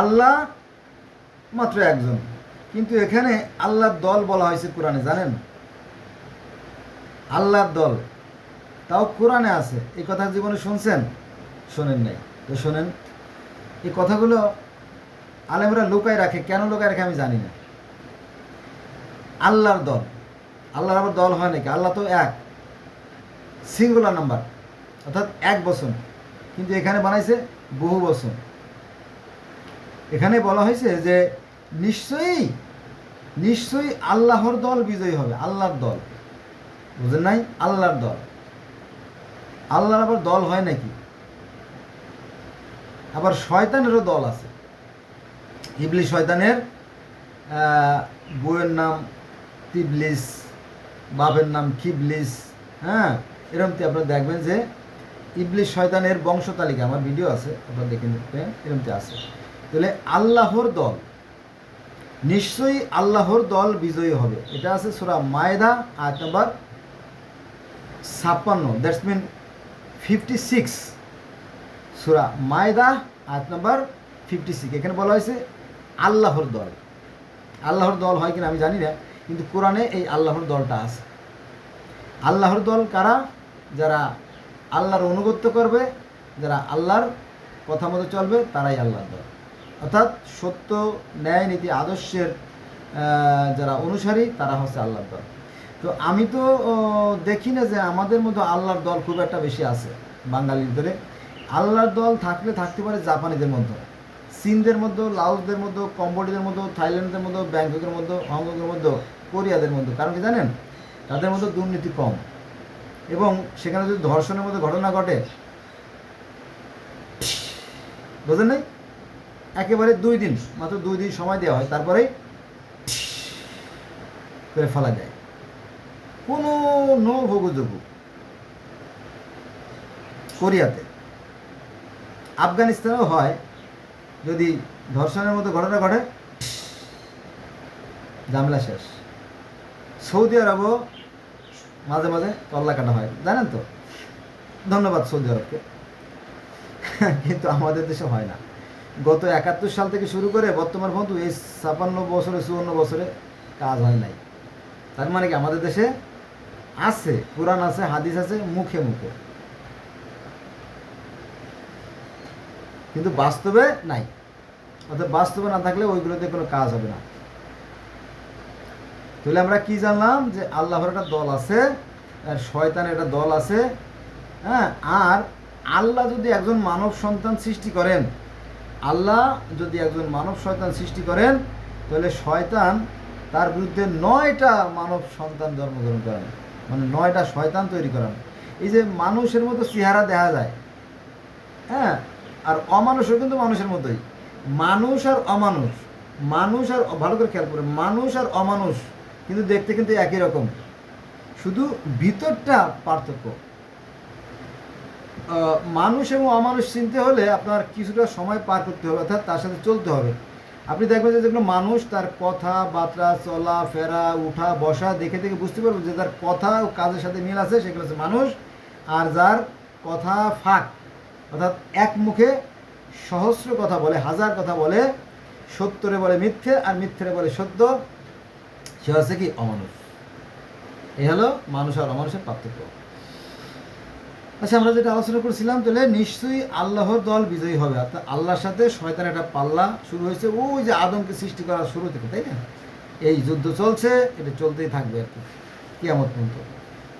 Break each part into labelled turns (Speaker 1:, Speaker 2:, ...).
Speaker 1: আল্লাহ মাত্র একজন কিন্তু এখানে আল্লাহর দল বলা হয়েছে কোরআনে জানেন আল্লাহর দল তাও কোরআনে আছে এই কথা জীবনে শুনছেন শোনেন নাই তো শোনেন এই কথাগুলো আলেমরা লুকায় রাখে কেন লুকায় রাখে আমি জানি না আল্লাহর দল আল্লাহর আবার দল হয় নাকি আল্লাহ তো এক সিঙ্গুলার নাম্বার অর্থাৎ এক বসন কিন্তু এখানে বানাইছে বহু বসন এখানে বলা হয়েছে যে নিশ্চয়ই নিশ্চয়ই আল্লাহর দল বিজয়ী হবে আল্লাহর দল বুঝলেন নাই আল্লাহর দল আল্লাহর আবার দল হয় নাকি আবার শয়তানেরও দল আছে ইবলি শয়তানের বইয়ের নাম তিবলিস বাপের নাম কিবলিস হ্যাঁ এরমতি আপনারা দেখবেন যে ইবলিস শয়তানের বংশ তালিকা আমার ভিডিও আছে আপনারা দেখে নিতে এরমতি আছে তাহলে আল্লাহর দল নিশ্চয়ই আল্লাহর দল বিজয়ী হবে এটা আছে সুরা মায়দা আট নম্বর ছাপ্পান্ন দ্যাটস মিন ফিফটি সিক্স সুরা মায়দা আট নাম্বার ফিফটি সিক্স এখানে বলা হয়েছে আল্লাহর দল আল্লাহর দল হয় কিনা আমি জানি না কিন্তু কোরআনে এই আল্লাহর দলটা আছে আল্লাহর দল কারা যারা আল্লাহর অনুগত্য করবে যারা আল্লাহর কথা মতো চলবে তারাই আল্লাহর দল অর্থাৎ সত্য ন্যায় নীতি আদর্শের যারা অনুসারী তারা হচ্ছে আল্লাহর দল তো আমি তো দেখি না যে আমাদের মধ্যে আল্লাহর দল খুব একটা বেশি আছে বাঙালির ভিতরে আল্লাহর দল থাকলে থাকতে পারে জাপানিদের মধ্যে চীনদের মধ্যে লাউসদের মধ্যে কম্বোডিয়ার মধ্যে থাইল্যান্ডের মধ্যে ব্যাংককের মধ্যে হংকংয়ের মধ্যে কোরিয়াদের মধ্যে কারণ কি জানেন তাদের মধ্যে দুর্নীতি কম এবং সেখানে যদি ধর্ষণের মধ্যে ঘটনা ঘটে বুঝলেন নাই একেবারে দুই দিন মাত্র দুই দিন সময় দেওয়া হয় তারপরে করে ফেলা যায় কোনো নৌভোগযোগ্য কোরিয়াতে আফগানিস্তানেও হয় যদি ধর্ষণের মতো ঘটনা ঘটে জামলা শেষ সৌদি আরবও মাঝে মাঝে তল্লা কাটা হয় জানেন তো ধন্যবাদ সৌদি আরবকে কিন্তু আমাদের দেশে হয় না গত একাত্তর সাল থেকে শুরু করে বর্তমান পর্যন্ত এই ছাপান্ন বছরে চুয়ান্ন বছরে কাজ হয় নাই তার মানে কি আমাদের দেশে আছে কোরআন আছে হাদিস আছে মুখে মুখে কিন্তু বাস্তবে নাই অর্থাৎ বাস্তবে না থাকলে ওইগুলোতে কোনো কাজ হবে না তাহলে আমরা কি জানলাম যে আল্লাহর একটা দল আছে আর শয়তানের একটা দল আছে হ্যাঁ আর আল্লাহ যদি একজন মানব সন্তান সৃষ্টি করেন আল্লাহ যদি একজন মানব শয়তান সৃষ্টি করেন তাহলে শয়তান তার বিরুদ্ধে নয়টা মানব সন্তান জন্মগ্রহণ করেন মানে নয়টা শয়তান তৈরি করেন এই যে মানুষের মতো চেহারা দেখা যায় হ্যাঁ আর অমানুষও কিন্তু মানুষের মতোই মানুষ আর অমানুষ মানুষ আর ভালো করে খেয়াল করে মানুষ আর অমানুষ কিন্তু দেখতে কিন্তু একই রকম শুধু ভিতরটা পার্থক্য মানুষ এবং অমানুষ চিনতে হলে আপনার কিছুটা সময় পার করতে হবে অর্থাৎ তার সাথে চলতে হবে আপনি দেখবেন যে যেগুলো মানুষ তার কথা বাতরা চলা ফেরা উঠা বসা দেখে দেখে বুঝতে পারবেন যে তার কথা ও কাজের সাথে মিল আছে সেগুলো হচ্ছে মানুষ আর যার কথা ফাঁক অর্থাৎ এক মুখে সহস্র কথা বলে হাজার কথা বলে সত্যরে বলে মিথ্যে আর মিথ্যেরে বলে সত্য সে হচ্ছে কি অমানুষ এ হলো মানুষ আর অমানুষের পার্থক্য আচ্ছা আমরা যেটা আলোচনা করছিলাম তাহলে নিশ্চয়ই আল্লাহর দল বিজয়ী হবে অর্থাৎ আল্লাহর সাথে শয়তান একটা পাল্লা শুরু হয়েছে ওই যে আদমকে সৃষ্টি করা শুরু থেকে তাই না এই যুদ্ধ চলছে এটা চলতেই থাকবে আর কি কিয়ামত পর্যন্ত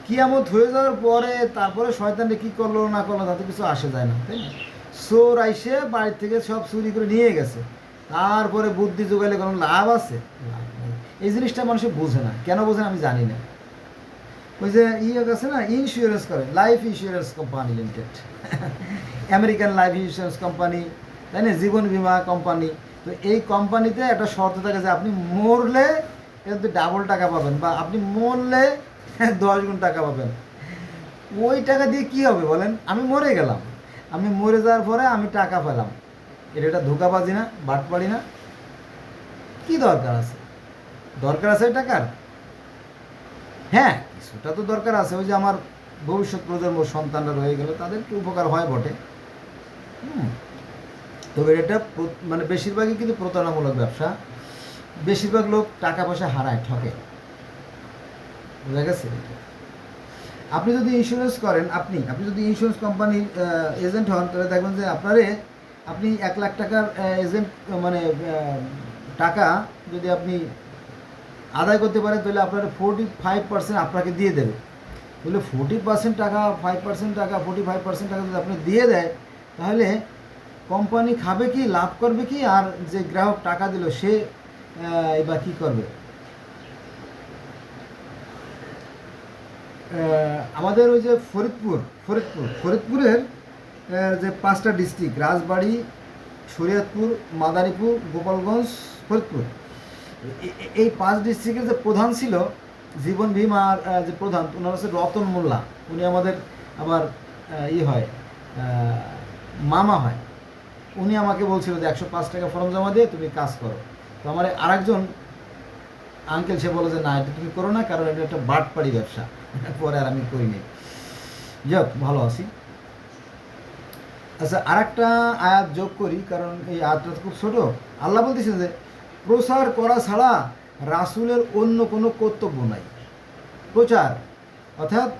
Speaker 1: কিয়ামত হয়ে যাওয়ার পরে তারপরে শয়তানটা কী করলো না করলো তাতে কিছু আসে যায় না তাই না চোর আইসে বাড়ির থেকে সব চুরি করে নিয়ে গেছে তারপরে বুদ্ধি যোগালে কোনো লাভ আছে লাভ নেই এই জিনিসটা মানুষে বোঝে না কেন বোঝে আমি জানি না ওই যে ইয়ে আছে না ইন্স্যুরেন্স করে life insurance company limited American life insurance company তাই না জীবন বিমা কোম্পানি তো এই কোম্পানিতে একটা শর্ত থাকে যে আপনি মরলে কিন্তু ডাবল টাকা পাবেন বা আপনি মরলে দশ গুণ টাকা পাবেন ওই টাকা দিয়ে কি হবে বলেন আমি মরে গেলাম আমি মরে যাওয়ার পরে আমি টাকা পেলাম এটা এটা ধোকাবাজি না বাটপাড়ি না কি দরকার আছে দরকার আছে টাকার হ্যাঁ ওটা তো দরকার আছে ওই যে আমার ভবিষ্যৎ প্রজন্ম সন্তানরা রয়ে গেলে তাদের একটু উপকার হয় বটে হুম তবে এটা মানে বেশিরভাগই কিন্তু প্রতারণামূলক ব্যবসা বেশিরভাগ লোক টাকা পয়সা হারায় ঠকে বুঝা গেছে আপনি যদি ইন্স্যুরেন্স করেন আপনি আপনি যদি ইন্স্যুরেন্স কোম্পানির এজেন্ট হন তাহলে দেখবেন যে আপনারে আপনি এক লাখ টাকার এজেন্ট মানে টাকা যদি আপনি আদায় করতে পারেন তাহলে আপনার ফোরটি ফাইভ পার্সেন্ট আপনাকে দিয়ে দেবে তাহলে ফোরটি পার্সেন্ট টাকা ফাইভ পার্সেন্ট টাকা ফোরটি ফাইভ পার্সেন্ট টাকা যদি আপনি দিয়ে দেয় তাহলে কোম্পানি খাবে কি লাভ করবে কি আর যে গ্রাহক টাকা দিল সে এবার কী করবে আমাদের ওই যে ফরিদপুর ফরিদপুর ফরিদপুরের যে পাঁচটা ডিস্ট্রিক্ট রাজবাড়ি শরীয়তপুর মাদারীপুর গোপালগঞ্জ ফরিদপুর এই পাঁচ ডিস্ট্রিক্টের যে প্রধান ছিল জীবন ভীমার যে প্রধান ওনার হচ্ছে রতন মোল্লা উনি আমাদের আবার ই ইয়ে হয় মামা হয় উনি আমাকে বলছিল যে একশো পাঁচ টাকা ফর্ম জমা দিয়ে তুমি কাজ করো তো আমার আরেকজন আঙ্কেল সে বলো যে না এটা তুমি করো না কারণ এটা একটা পারি ব্যবসা পরে আর আমি করিনি যাক ভালো আছি আচ্ছা আর একটা আয়াত যোগ করি কারণ এই আয়াতটা খুব ছোটো আল্লাহ বলতেছে যে প্রসার করা ছাড়া রাসুলের অন্য কোনো কর্তব্য নাই প্রচার অর্থাৎ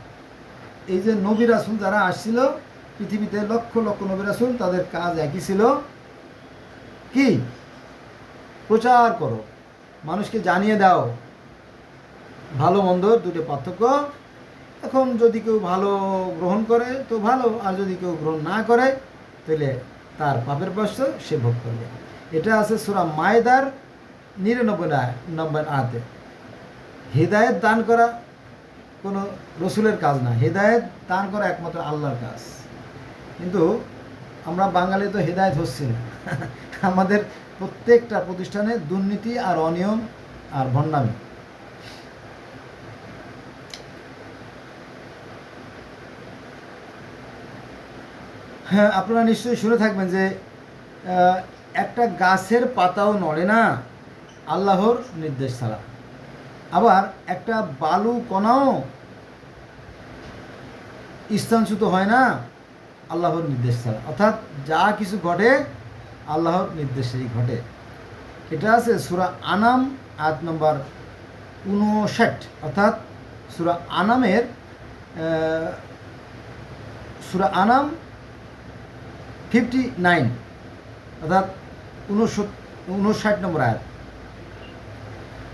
Speaker 1: এই যে নবী রাসুল যারা আসছিল পৃথিবীতে লক্ষ লক্ষ নবী রাসুল তাদের কাজ একই ছিল কি প্রচার করো মানুষকে জানিয়ে দাও ভালো মন্দ দুটো পার্থক্য এখন যদি কেউ ভালো গ্রহণ করে তো ভালো আর যদি কেউ গ্রহণ না করে তাহলে তার পাপের পাশ সে ভোগ করবে এটা আছে সুরা মায়দার নিরানব্বই নম্বর আয়াতে হৃদায়ত দান করা কোনো রসুলের কাজ না হৃদায়ত দান করা একমাত্র আল্লাহর কাজ কিন্তু আমরা বাঙালি তো হৃদায়ত হচ্ছে না আমাদের প্রত্যেকটা প্রতিষ্ঠানে দুর্নীতি আর অনিয়ম আর ভণ্ডামি হ্যাঁ আপনারা নিশ্চয়ই শুনে থাকবেন যে একটা গাছের পাতাও নড়ে না আল্লাহর নির্দেশ ছাড়া আবার একটা বালু কণাও স্থানচ্যুত হয় না আল্লাহর নির্দেশ ছাড়া অর্থাৎ যা কিছু ঘটে আল্লাহর নির্দেশেই ঘটে এটা আছে সুরা আনাম আয়াত নম্বর উনষাট অর্থাৎ সুরা আনামের সুরা আনাম ফিফটি নাইন অর্থাৎ উনষাট নম্বর আয়াত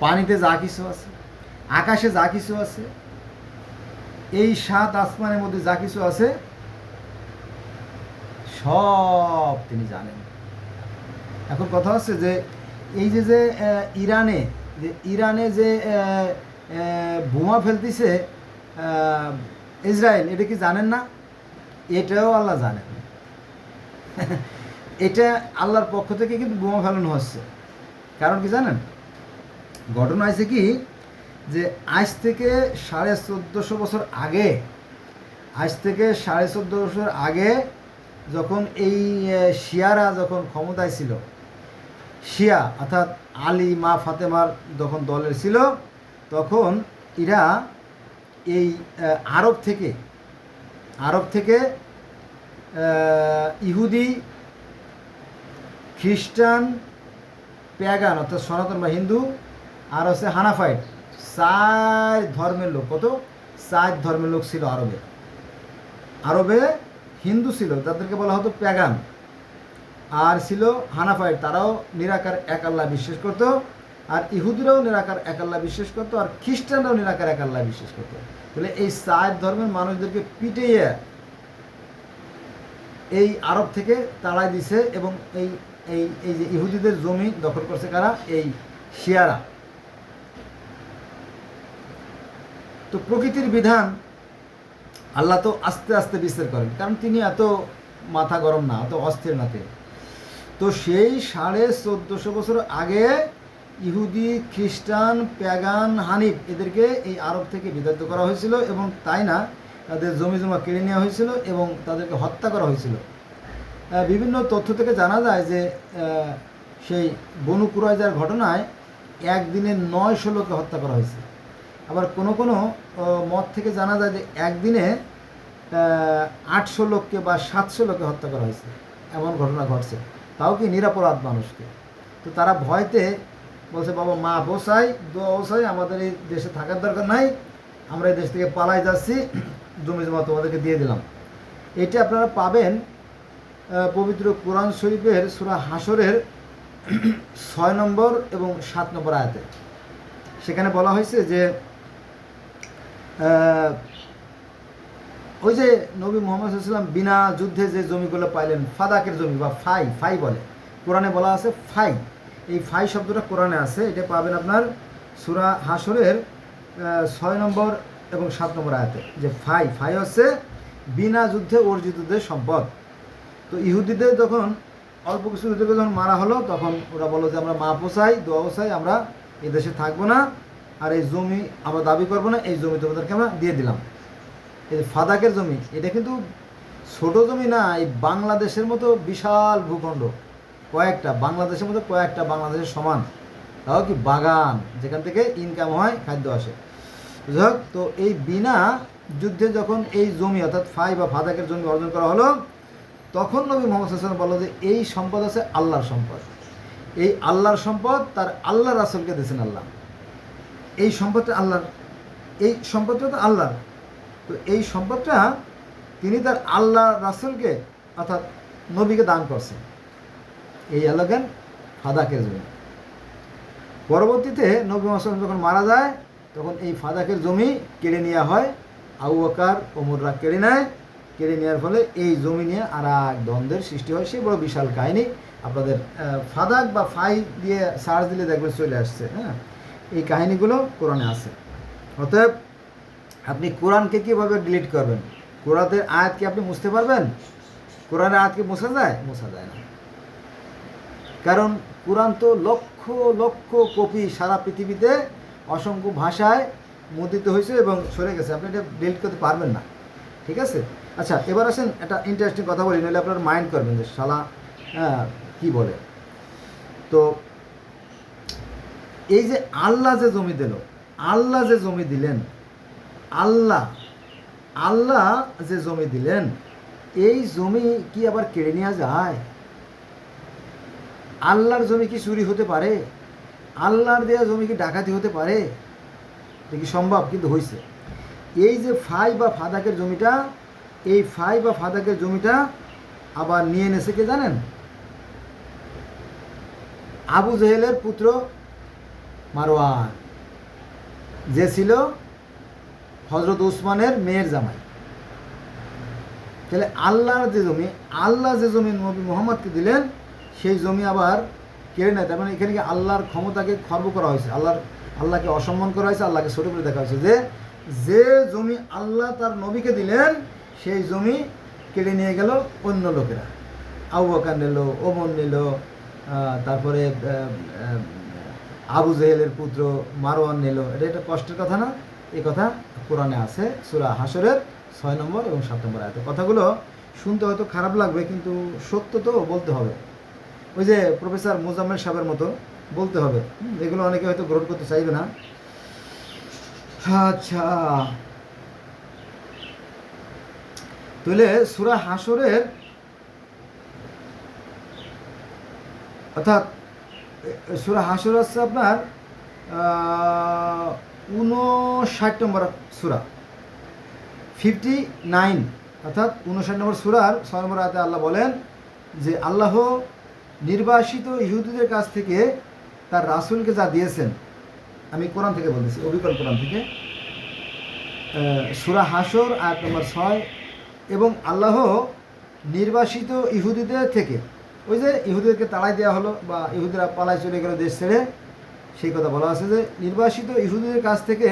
Speaker 1: পানিতে যা কিছু আছে আকাশে যা কিছু আছে এই সাত আসমানের মধ্যে যা কিছু আছে সব তিনি জানেন এখন কথা হচ্ছে যে এই যে যে ইরানে যে ইরানে যে বোমা ফেলতেছে ইসরায়েল এটা কি জানেন না এটাও আল্লাহ জানেন এটা আল্লাহর পক্ষ থেকে কিন্তু বোমা ফেলানো হচ্ছে কারণ কি জানেন ঘটনা হয়েছে কি যে আজ থেকে সাড়ে চোদ্দোশো বছর আগে আজ থেকে সাড়ে চোদ্দো বছর আগে যখন এই শিয়ারা যখন ক্ষমতায় ছিল শিয়া অর্থাৎ আলী মা ফাতেমার যখন দলের ছিল তখন এরা এই আরব থেকে আরব থেকে ইহুদি খ্রিস্টান প্যাগান অর্থাৎ সনাতন বা হিন্দু আর হচ্ছে হানাফাইট চার ধর্মের লোক কত চার ধর্মের লোক ছিল আরবে আরবে হিন্দু ছিল তাদেরকে বলা হতো প্যাগান আর ছিল হানাফাইট তারাও নিরাকার এক আল্লাহ বিশ্বাস করতো আর ইহুদিরাও নিরাকার এক আল্লাহ বিশ্বাস করতো আর খ্রিস্টানরাও নিরাকার এক আল্লাহ বিশ্বাস করতো তাহলে এই চার ধর্মের মানুষদেরকে পিটিয়ে এই আরব থেকে তাড়াই দিছে এবং এই এই এই যে ইহুদিদের জমি দখল করছে কারা এই শিয়ারা তো প্রকৃতির বিধান আল্লাহ তো আস্তে আস্তে বিস্তার করেন কারণ তিনি এত মাথা গরম না এত অস্থির নাতে তো সেই সাড়ে চোদ্দশো বছর আগে ইহুদি খ্রিস্টান প্যাগান হানিফ এদেরকে এই আরব থেকে বিদায় করা হয়েছিল এবং তাই না তাদের জমি জমা কেড়ে নেওয়া হয়েছিল এবং তাদেরকে হত্যা করা হয়েছিল বিভিন্ন তথ্য থেকে জানা যায় যে সেই বনু কুরাইজার ঘটনায় একদিনে নয়শো ষোলোকে হত্যা করা হয়েছে আবার কোনো কোনো মত থেকে জানা যায় যে একদিনে আটশো লোককে বা সাতশো লোককে হত্যা করা হয়েছে এমন ঘটনা ঘটছে তাও কি নিরাপরাধ মানুষকে তো তারা ভয়তে বলছে বাবা মা বসাই দোয়া বসাই আমাদের এই দেশে থাকার দরকার নাই আমরা এই দেশ থেকে পালাই যাচ্ছি জমি জমা তোমাদেরকে দিয়ে দিলাম এটি আপনারা পাবেন পবিত্র কোরআন শরীফের সুরা হাসরের ছয় নম্বর এবং সাত নম্বর আয়াতে সেখানে বলা হয়েছে যে ওই যে নবী মোহাম্মদ সাল্লাম বিনা যুদ্ধে যে জমিগুলো পাইলেন ফাদাকের জমি বা ফাই ফাই বলে কোরআনে বলা আছে ফাই এই ফাই শব্দটা কোরআনে আছে এটা পাবেন আপনার সুরা হাসরের ছয় নম্বর এবং সাত নম্বর আয়াতে যে ফাই ফাই হচ্ছে বিনা যুদ্ধে অর্জিতদের সম্পদ তো ইহুদিদের যখন অল্প কিছু যুদ্ধকে যখন মারা হলো তখন ওরা বলো যে আমরা মা পোষাই দোয়া পোষাই আমরা এদেশে থাকবো না আর এই জমি আমরা দাবি করবো না এই জমি তোমাদেরকে আমরা দিয়ে দিলাম এই যে ফাদাকের জমি এটা কিন্তু ছোট জমি না এই বাংলাদেশের মতো বিশাল ভূখণ্ড কয়েকটা বাংলাদেশের মতো কয়েকটা বাংলাদেশের সমান তাও কি বাগান যেখান থেকে ইনকাম হয় খাদ্য আসে যাই হোক তো এই বিনা যুদ্ধে যখন এই জমি অর্থাৎ ফাই বা ফাদাকের জমি অর্জন করা হলো তখন নবী মোহাম্মদ হাসান বললো যে এই সম্পদ আছে আল্লাহর সম্পদ এই আল্লাহর সম্পদ তার আল্লাহ আসলকে দিয়েছেন আল্লাহ এই সম্পদটা আল্লাহর এই সম্পদটা তো আল্লাহর তো এই সম্পদটা তিনি তার আল্লাহ রাসুলকে অর্থাৎ নবীকে দান করছেন এই এলাকান ফাদাকের জমি পরবর্তীতে নবী মাসুম যখন মারা যায় তখন এই ফাদাকের জমি কেড়ে নেওয়া হয় আউ আকার ওমররা কেড়ে নেয় কেড়ে নেওয়ার ফলে এই জমি নিয়ে আর এক দ্বন্দ্বের সৃষ্টি হয় সেই বড় বিশাল কাহিনী আপনাদের ফাদাক বা ফাই দিয়ে সার্চ দিলে দেখবেন চলে আসছে হ্যাঁ এই কাহিনীগুলো কোরআনে আছে অতএব আপনি কোরআনকে কীভাবে ডিলিট করবেন কোরআনের আয়াত কি আপনি মুছতে পারবেন কোরআনের আয়াত কি মুছা যায় মুছা যায় না কারণ কোরআন তো লক্ষ লক্ষ কপি সারা পৃথিবীতে অসংখ্য ভাষায় মুদ্রিত হয়েছে এবং সরে গেছে আপনি এটা ডিলিট করতে পারবেন না ঠিক আছে আচ্ছা এবার আসেন একটা ইন্টারেস্টিং কথা বলি নাহলে আপনার মাইন্ড করবেন যে শালা হ্যাঁ কী বলে তো এই যে আল্লাহ যে জমি দিল আল্লাহ যে জমি দিলেন আল্লাহ আল্লাহ যে জমি দিলেন এই জমি কি আবার কেড়ে নেওয়া যায় আল্লাহর জমি কি চুরি হতে পারে আল্লাহর দেয়া জমি কি ডাকাতি হতে পারে দেখি সম্ভব কিন্তু হয়েছে এই যে ফাই বা ফাদাকের জমিটা এই ফাই বা ফাদাকের জমিটা আবার নিয়ে এনেছে কে জানেন আবু জেহেলের পুত্র মারওয়ান যে ছিল হজরত উসমানের মেয়ের জামাই তাহলে আল্লাহর যে জমি আল্লাহ যে জমি নবী মোহাম্মদকে দিলেন সেই জমি আবার কেড়ে নেয় তার মানে এখানে কি আল্লাহর ক্ষমতাকে খর্ব করা হয়েছে আল্লাহর আল্লাহকে অসম্মান করা হয়েছে আল্লাহকে ছোটো করে দেখা হয়েছে যে যে জমি আল্লাহ তার নবীকে দিলেন সেই জমি কেড়ে নিয়ে গেল অন্য লোকেরা আবু বাকার নিল ওমন নিল তারপরে আবু জেহেলের পুত্র মারোয়ান নিল এটা একটা কষ্টের কথা না এ কথা কোরআনে আছে সুরা হাসরের ছয় নম্বর এবং সাত নম্বর আয়তে কথাগুলো শুনতে হয়তো খারাপ লাগবে কিন্তু সত্য তো বলতে হবে ওই যে প্রফেসর মোজাম্মেল সাহেবের মতো বলতে হবে এগুলো অনেকে হয়তো গ্রহণ করতে চাইবে না আচ্ছা তাহলে সুরা হাসরের অর্থাৎ সুরা হাসুর আছে আপনার উনষাট নম্বর সুরা ফিফটি নাইন অর্থাৎ উনষাট নম্বর সুরার ছয় নম্বর আয়তে আল্লাহ বলেন যে আল্লাহ নির্বাসিত ইহুদিদের কাছ থেকে তার রাসুলকে যা দিয়েছেন আমি কোরআন থেকে বলেছি অভিকল কোরআন থেকে সুরা হাসর আয়াত নম্বর ছয় এবং আল্লাহ নির্বাসিত ইহুদিদের থেকে ওই যে ইহুদিদেরকে তাড়াই দেওয়া হলো বা ইহুদিরা পালায় চলে গেল দেশ ছেড়ে সেই কথা বলা আছে যে নির্বাসিত ইহুদিদের কাছ থেকে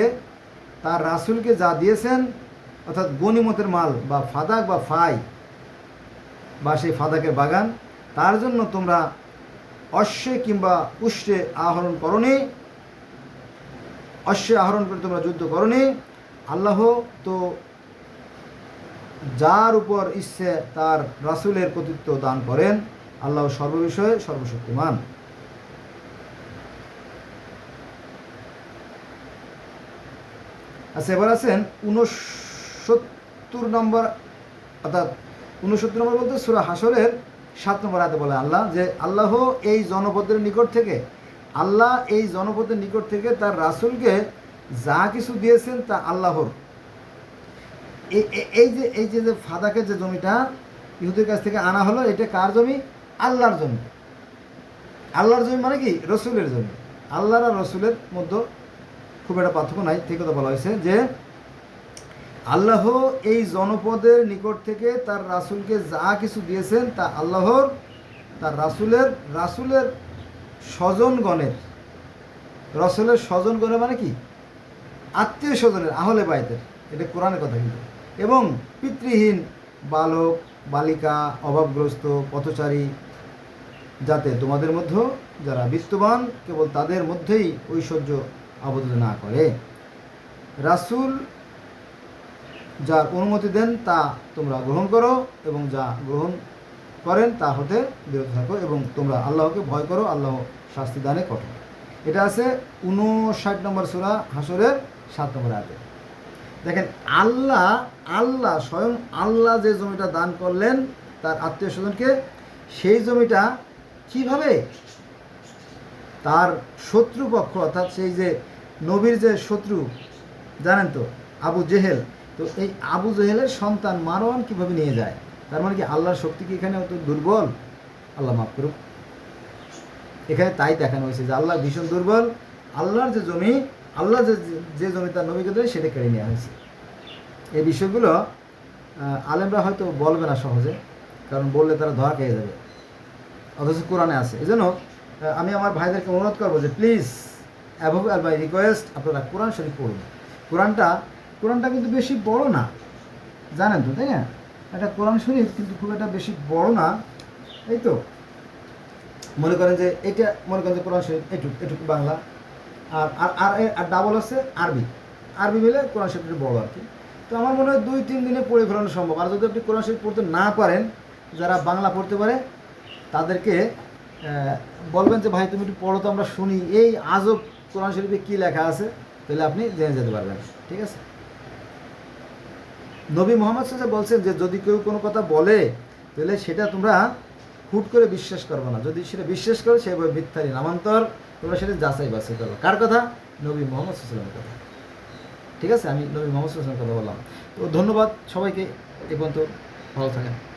Speaker 1: তার রাসুলকে যা দিয়েছেন অর্থাৎ গণিমতের মাল বা ফাদাক বা ফাই বা সেই ফাদাকের বাগান তার জন্য তোমরা অশ্বে কিংবা উষ্টে আহরণ করনি অশ্বে আহরণ করে তোমরা যুদ্ধ করনি আল্লাহ তো যার উপর ইচ্ছে তার রাসুলের কর্তৃত্ব দান করেন আল্লাহ সর্ববিষয়ে সর্বশক্তিমান আচ্ছা এবার আছেন উনসত্তর নম্বর অর্থাৎ উনসত্তর নম্বর বলতে সুরা হাসরের সাত নম্বর হাতে বলে আল্লাহ যে আল্লাহ এই জনপদের নিকট থেকে আল্লাহ এই জনপদের নিকট থেকে তার রাসুলকে যা কিছু দিয়েছেন তা আল্লাহর এই যে এই যে ফাদাকের যে জমিটা ইহুদের কাছ থেকে আনা হলো এটা কার জমি আল্লাহর জন্য আল্লাহর জমি মানে কি রসুলের জমি আল্লাহর আর রসুলের মধ্যে খুব একটা পার্থক্য নাই ঠিক কথা বলা হয়েছে যে আল্লাহ এই জনপদের নিকট থেকে তার রাসুলকে যা কিছু দিয়েছেন তা আল্লাহর তার রাসুলের রাসুলের স্বজনগণের রসুলের স্বজনগণের মানে কি আত্মীয় স্বজনের আহলে বাইদের এটা কোরআনের কথা কিন্তু এবং পিতৃহীন বালক বালিকা অভাবগ্রস্ত পথচারী যাতে তোমাদের মধ্যেও যারা বিস্তবান কেবল তাদের মধ্যেই ঐশ্বর্য আবদ্ধ না করে রাসুল যার অনুমতি দেন তা তোমরা গ্রহণ করো এবং যা গ্রহণ করেন তা হতে বিরত থাকো এবং তোমরা আল্লাহকে ভয় করো আল্লাহ শাস্তি দানে কঠোর এটা আছে উনষাট নম্বর সুরা হাসরের সাত নম্বর আগে দেখেন আল্লাহ আল্লাহ স্বয়ং আল্লাহ যে জমিটা দান করলেন তার আত্মীয় স্বজনকে সেই জমিটা কিভাবে তার শত্রুপক্ষ অর্থাৎ সেই যে নবীর যে শত্রু জানেন তো আবু জেহেল তো এই আবু জেহেলের সন্তান মারওয়ান কিভাবে নিয়ে যায় তার মানে কি আল্লাহর শক্তি কি এখানে অত দুর্বল আল্লাহ মাফ করুক এখানে তাই দেখানো হয়েছে যে আল্লাহ ভীষণ দুর্বল আল্লাহর যে জমি আল্লাহ যে যে জমি তার নবীকে দেয় সেটা কেড়ে নেওয়া হয়েছে এই বিষয়গুলো আলেমরা হয়তো বলবে না সহজে কারণ বললে তারা ধরা খেয়ে যাবে অথচ কোরআনে আছে এই জন্য আমি আমার ভাইদেরকে অনুরোধ করবো যে প্লিজ অ্যাভোভ আর বাই রিকোয়েস্ট আপনারা কোরআন শরীফ পড়ুন কোরআনটা কোরআনটা কিন্তু বেশি বড় না জানেন তো তাই না একটা কোরআন শরীফ কিন্তু খুব একটা বেশি বড় না এই তো মনে করেন যে এটা মনে করেন যে কোরআন শরীফ এটুক এটুকু বাংলা আর আর আর আর ডাবল আছে আরবি আরবি মিলে কোরআন শরীফ বড় আর কি তো আমার মনে হয় দুই তিন দিনে পড়ে ফেলানো সম্ভব আর যদি আপনি কোরআন শরীফ পড়তে না পারেন যারা বাংলা পড়তে পারে তাদেরকে বলবেন যে ভাই তুমি একটু পড়ো তো আমরা শুনি এই আজব কোরআন শরীফে কী লেখা আছে তাহলে আপনি জেনে যেতে পারবেন ঠিক আছে নবী মোহাম্মদ সাজা বলছেন যে যদি কেউ কোনো কথা বলে তাহলে সেটা তোমরা হুট করে বিশ্বাস করবে না যদি সেটা বিশ্বাস করে সেভাবে মিথ্যারি নামান্তর তোমরা সেটা যাচাই বাছাই করো কার কথা নবী মোহাম্মদ সাল্লামের কথা ঠিক আছে আমি নবী মোহাম্মদ সাল্লামের কথা বললাম তো ধন্যবাদ সবাইকে এ পর্যন্ত ভালো থাকেন